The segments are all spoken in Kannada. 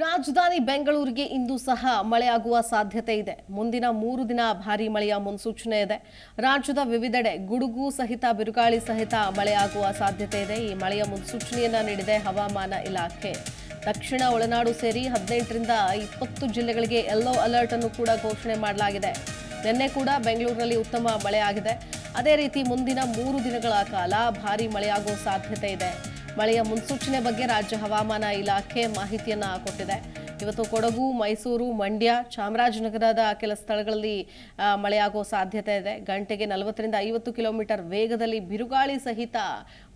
ರಾಜಧಾನಿ ಬೆಂಗಳೂರಿಗೆ ಇಂದು ಸಹ ಮಳೆಯಾಗುವ ಸಾಧ್ಯತೆ ಇದೆ. ಮುಂದಿನ ಮೂರು ದಿನ ಭಾರೀ ಮಳೆಯ ಮುನ್ಸೂಚನೆ ಇದೆ. ರಾಜ್ಯದ ವಿವಿಧೆಡೆ ಗುಡುಗು ಸಹಿತ, ಬಿರುಗಾಳಿ ಸಹಿತ ಮಳೆಯಾಗುವ ಸಾಧ್ಯತೆ ಇದೆ. ಈ ಮಳೆಯ ಮುನ್ಸೂಚನೆಯನ್ನು ನೀಡಿದೆ ಹವಾಮಾನ ಇಲಾಖೆ. ದಕ್ಷಿಣ ಒಳನಾಡು ಸೇರಿ ಹದಿನೆಂಟರಿಂದ ಇಪ್ಪತ್ತು ಜಿಲ್ಲೆಗಳಿಗೆ ಯೆಲ್ಲೋ ಅಲರ್ಟ್ ಅನ್ನು ಕೂಡ ಘೋಷಣೆ ಮಾಡಲಾಗಿದೆ. ನಿನ್ನೆ ಕೂಡ ಬೆಂಗಳೂರಿನಲ್ಲಿ ಉತ್ತಮ ಮಳೆಯಾಗಿದೆ. ಅದೇ ರೀತಿ ಮುಂದಿನ ಮೂರು ದಿನಗಳ ಕಾಲ ಭಾರೀ ಮಳೆಯಾಗುವ ಸಾಧ್ಯತೆ ಇದೆ. ಮಳೆಯ ಮುನ್ಸೂಚನೆ ಬಗ್ಗೆ ರಾಜ್ಯ ಹವಾಮಾನ ಇಲಾಖೆ ಮಾಹಿತಿಯನ್ನ ಕೊಟ್ಟಿದೆ. ಇವತ್ತು ಕೊಡಗು, ಮೈಸೂರು, ಮಂಡ್ಯ, ಚಾಮರಾಜನಗರದ ಕೆಲ ಸ್ಥಳಗಳಲ್ಲಿ ಮಳೆಯಾಗೋ ಸಾಧ್ಯತೆ ಇದೆ. ಗಂಟೆಗೆ ನಲವತ್ತರಿಂದ ಐವತ್ತು ಕಿಲೋಮೀಟರ್ ವೇಗದಲ್ಲಿ ಬಿರುಗಾಳಿ ಸಹಿತ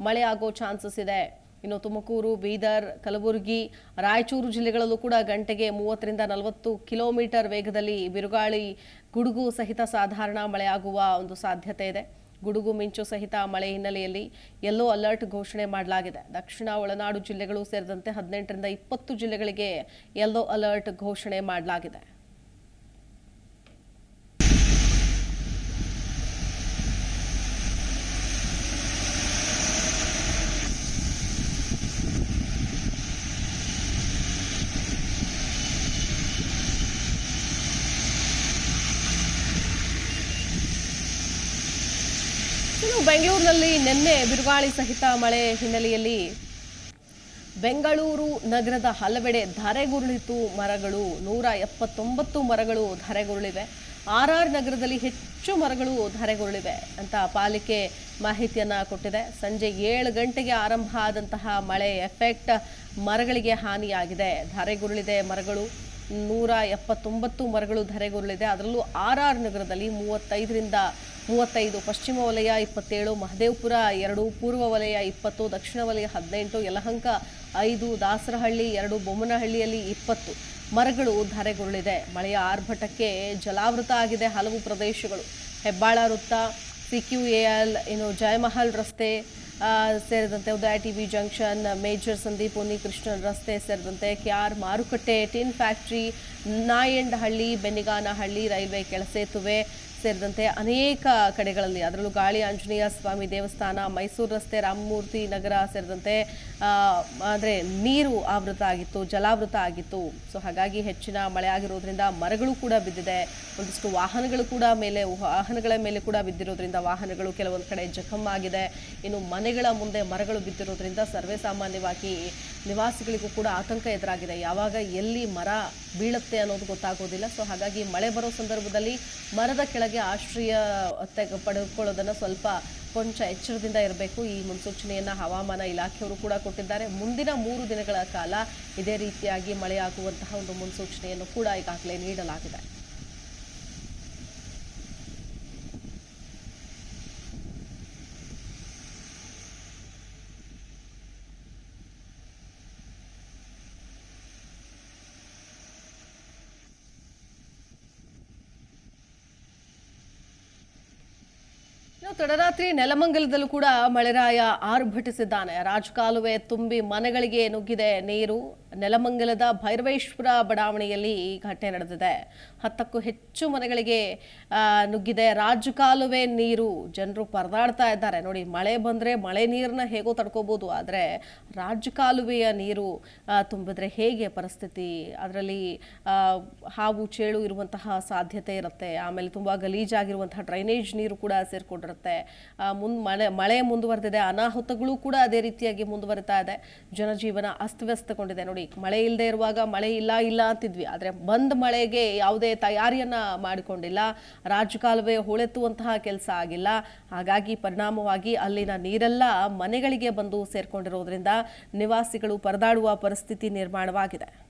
ಮಳೆಯಾಗೋ ಚಾನ್ಸಸ್ ಇದೆ. ಇನ್ನು ತುಮಕೂರು, ಬೀದರ್, ಕಲಬುರಗಿ, ರಾಯಚೂರು ಜಿಲ್ಲೆಗಳಲ್ಲೂ ಕೂಡ ಗಂಟೆಗೆ ಮೂವತ್ತರಿಂದ ನಲವತ್ತು ಕಿಲೋಮೀಟರ್ ವೇಗದಲ್ಲಿ ಬಿರುಗಾಳಿ, ಗುಡುಗು ಸಹಿತ ಸಾಧಾರಣ ಮಳೆಯಾಗುವ ಒಂದು ಸಾಧ್ಯತೆ ಇದೆ. ಗುಡುಗು ಮಿಂಚು ಸಹಿತ ಮಳೆ ಹಿನ್ನೆಲೆಯಲ್ಲಿ ಯೆಲ್ಲೋ ಅಲರ್ಟ್ ಘೋಷಣೆ ಮಾಡಲಾಗಿದೆ. ದಕ್ಷಿಣ ಒಳನಾಡು ಜಿಲ್ಲೆಗಳು ಸೇರಿದಂತೆ ಹದಿನೆಂಟರಿಂದ ಇಪ್ಪತ್ತು ಜಿಲ್ಲೆಗಳಿಗೆ ಯೆಲ್ಲೋ ಅಲರ್ಟ್ ಘೋಷಣೆ ಮಾಡಲಾಗಿದೆ. ಇನ್ನು ಬೆಂಗಳೂರಿನಲ್ಲಿ ನಿನ್ನೆ ಬಿರುಗಾಳಿ ಸಹಿತ ಮಳೆ ಹಿನ್ನೆಲೆಯಲ್ಲಿ ಬೆಂಗಳೂರು ನಗರದ ಹಲವೆಡೆ ಧರೆಗುರುಳಿತು ಮರಗಳು. ನೂರ ಎಪ್ಪತ್ತೊಂಬತ್ತು ಮರಗಳು ಧರೆಗುರುಳಿವೆ. ಆರ್ ಆರ್ ನಗರದಲ್ಲಿ ಹೆಚ್ಚು ಮರಗಳು ಧರೆಗುರುಳಿವೆ ಅಂತ ಪಾಲಿಕೆ ಮಾಹಿತಿಯನ್ನು ಕೊಟ್ಟಿದೆ. ಸಂಜೆ ಏಳು ಗಂಟೆಗೆ ಆರಂಭ ಆದಂತಹ ಮಳೆ ಎಫೆಕ್ಟ್ ಮರಗಳಿಗೆ ಹಾನಿಯಾಗಿದೆ. ಧರೆಗುರುಳಿದೆ ಮರಗಳು. ನೂರ ಎಪ್ಪತ್ತೊಂಬತ್ತು ಮರಗಳು ಧರೆಗುರುಳಿದೆ. ಅದರಲ್ಲೂ ಆರ್ ಆರ್ ನಗರದಲ್ಲಿ ಮೂವತ್ತೈದರಿಂದ ಮೂವತ್ತೈದು, ಪಶ್ಚಿಮ ವಲಯ ಇಪ್ಪತ್ತೇಳು, ಮಹದೇವಪುರ ಎರಡು, ಪೂರ್ವ ವಲಯ ಇಪ್ಪತ್ತು, ದಕ್ಷಿಣ ವಲಯ ಹದಿನೆಂಟು, ಯಲಹಂಕ ಐದು, ದಾಸರಹಳ್ಳಿ ಎರಡು, ಬೊಮ್ಮನಹಳ್ಳಿಯಲ್ಲಿ ಇಪ್ಪತ್ತು ಮರಗಳು ಧರೆಗುರುಳಿದೆ. ಮಳೆಯ ಆರ್ಭಟಕ್ಕೆ ಜಲಾವೃತ ಆಗಿದೆ ಹಲವು ಪ್ರದೇಶಗಳು. ಹೆಬ್ಬಾಳ ವೃತ್ತ, ಸಿ ಕ್ಯೂ ಎ ಎಲ್, ಇನ್ನು ಜಯಮಹಲ್ ರಸ್ತೆ ಸೇರಿದಂತೆ Udaya T V junction, major Sandeep Unnikrishnan ರಸ್ತೆ ಸೇರಿದಂತೆ ಕೆ ಆರ್ ಮಾರುಕಟ್ಟೆ, tin factory, Nayandahalli, Benniganahalli, railway ಕೆಳಸೇತುವೆ ಸೇರಿದಂತೆ ಅನೇಕ ಕಡೆಗಳಲ್ಲಿ, ಅದರಲ್ಲೂ ಗಾಳಿ ಆಂಜನೇಯ ಸ್ವಾಮಿ ದೇವಸ್ಥಾನ, ಮೈಸೂರು ರಸ್ತೆ, ರಾಮಮೂರ್ತಿ ನಗರ ಸೇರಿದಂತೆ ಅಂದರೆ ನೀರು ಆವೃತ ಆಗಿತ್ತು, ಜಲಾವೃತ ಆಗಿತ್ತು. ಸೊ ಹಾಗಾಗಿ ಹೆಚ್ಚಿನ ಮಳೆ ಆಗಿರೋದ್ರಿಂದ ಮರಗಳು ಕೂಡ ಬಿದ್ದಿದೆ. ಒಂದಿಷ್ಟು ವಾಹನಗಳು ಕೂಡ ಮೇಲೆ, ವಾಹನಗಳ ಮೇಲೆ ಕೂಡ ಬಿದ್ದಿರೋದ್ರಿಂದ ವಾಹನಗಳು ಕೆಲವೊಂದು ಕಡೆ ಜಖಮ್ ಆಗಿದೆ. ಇನ್ನು ಮನೆಗಳ ಮುಂದೆ ಮರಗಳು ಬಿದ್ದಿರೋದ್ರಿಂದ ಸರ್ವೇ ಸಾಮಾನ್ಯವಾಗಿ ನಿವಾಸಿಗಳಿಗೂ ಕೂಡ ಆತಂಕ ಎದುರಾಗಿದೆ. ಯಾವಾಗ ಎಲ್ಲಿ ಮರ ಬೀಳುತ್ತೆ ಅನ್ನೋದು ಗೊತ್ತಾಗೋದಿಲ್ಲ. ಸೊ ಹಾಗಾಗಿ ಮಳೆ ಬರೋ ಸಂದರ್ಭದಲ್ಲಿ ಮರದ ಕೆಳಗೆ ಆಶ್ರಯ ತೆಗೆ ಪಡೆದುಕೊಳ್ಳೋದನ್ನು ಸ್ವಲ್ಪ ಕೊಂಚ ಎಚ್ಚರದಿಂದ ಇರಬೇಕು. ಈ ಮುನ್ಸೂಚನೆಯನ್ನು ಹವಾಮಾನ ಇಲಾಖೆಯವರು ಕೂಡ ಕೊಟ್ಟಿದ್ದಾರೆ. ಮುಂದಿನ ಮೂರು ದಿನಗಳ ಕಾಲ ಇದೇ ರೀತಿಯಾಗಿ ಮಳೆಯಾಗುವಂತಹ ಒಂದು ಮುನ್ಸೂಚನೆಯನ್ನು ಕೂಡ ಈಗಾಗಲೇ ನೀಡಲಾಗಿದೆ. ತಡರಾತ್ರಿ ನೆಲಮಂಗಲದಲ್ಲೂ ಕೂಡ ಮಳೆರಾಯ ಆರ್ಭಟಿಸಿದ್ದಾನೆ. ರಾಜಕಾಲುವೆ ತುಂಬಿ ಮನೆಗಳಿಗೆ ನುಗ್ಗಿದೆ ನೀರು. ನೆಲಮಂಗಲದ ಭೈರವೇಶ್ವರ ಬಡಾವಣೆಯಲ್ಲಿ ಈ ಘಟನೆ ನಡೆದಿದೆ. ಹತ್ತಕ್ಕೂ ಹೆಚ್ಚು ಮನೆಗಳಿಗೆ ನುಗ್ಗಿದೆ ರಾಜಕಾಲುವೆ ನೀರು. ಜನರು ಪರದಾಡ್ತಾ ಇದ್ದಾರೆ. ನೋಡಿ, ಮಳೆ ಬಂದರೆ ಮಳೆ ನೀರನ್ನ ಹೇಗೋ ತಡ್ಕೋಬೋದು, ಆದರೆ ರಾಜಕಾಲುವೆಯ ನೀರು ತುಂಬಿದ್ರೆ ಹೇಗೆ ಪರಿಸ್ಥಿತಿ? ಅದರಲ್ಲಿ ಹಾವು ಚೇಳು ಇರುವಂತಹ ಸಾಧ್ಯತೆ ಇರುತ್ತೆ. ಆಮೇಲೆ ತುಂಬ ಗಲೀಜಾಗಿರುವಂತಹ ಡ್ರೈನೇಜ್ ನೀರು ಕೂಡ ಸೇರ್ಕೊಂಡಿರುತ್ತೆ. ಆ, ಮುಂದ್ ಮಳೆ ಮಳೆ ಮುಂದುವರೆದಿದೆ ಅನಾಹುತಗಳು ಕೂಡ ಅದೇ ರೀತಿಯಾಗಿ ಮುಂದುವರಿತಾ ಇದೆ. ಜನಜೀವನ ಅಸ್ತವ್ಯಸ್ತಗೊಂಡಿದೆ. ನೋಡಿ ಮಳೆ ಇಲ್ಲದೆ ಇರುವಾಗ ಮಳೆ ಇಲ್ಲ ಇಲ್ಲ ಅಂತಿದ್ವಿ. ಆದರೆ ಬಂದ ಮಳೆಗೆ ಯಾವುದೇ ತಯಾರಿಯನ್ನ ಮಾಡಿಕೊಂಡಿಲ್ಲ. ರಾಜಕಾಲುವೆ ಹೂಳೆತ್ತುವಂತಹ ಕೆಲಸ ಆಗಿಲ್ಲ. ಹಾಗಾಗಿ ಪರಿಣಾಮವಾಗಿ ಅಲ್ಲಿನ ನೀರೆಲ್ಲ ಮನೆಗಳಿಗೆ ಬಂದು ಸೇರ್ಕೊಂಡಿರೋದ್ರಿಂದ ನಿವಾಸಿಗಳು ಪರದಾಡುವ ಪರಿಸ್ಥಿತಿ ನಿರ್ಮಾಣವಾಗಿದೆ.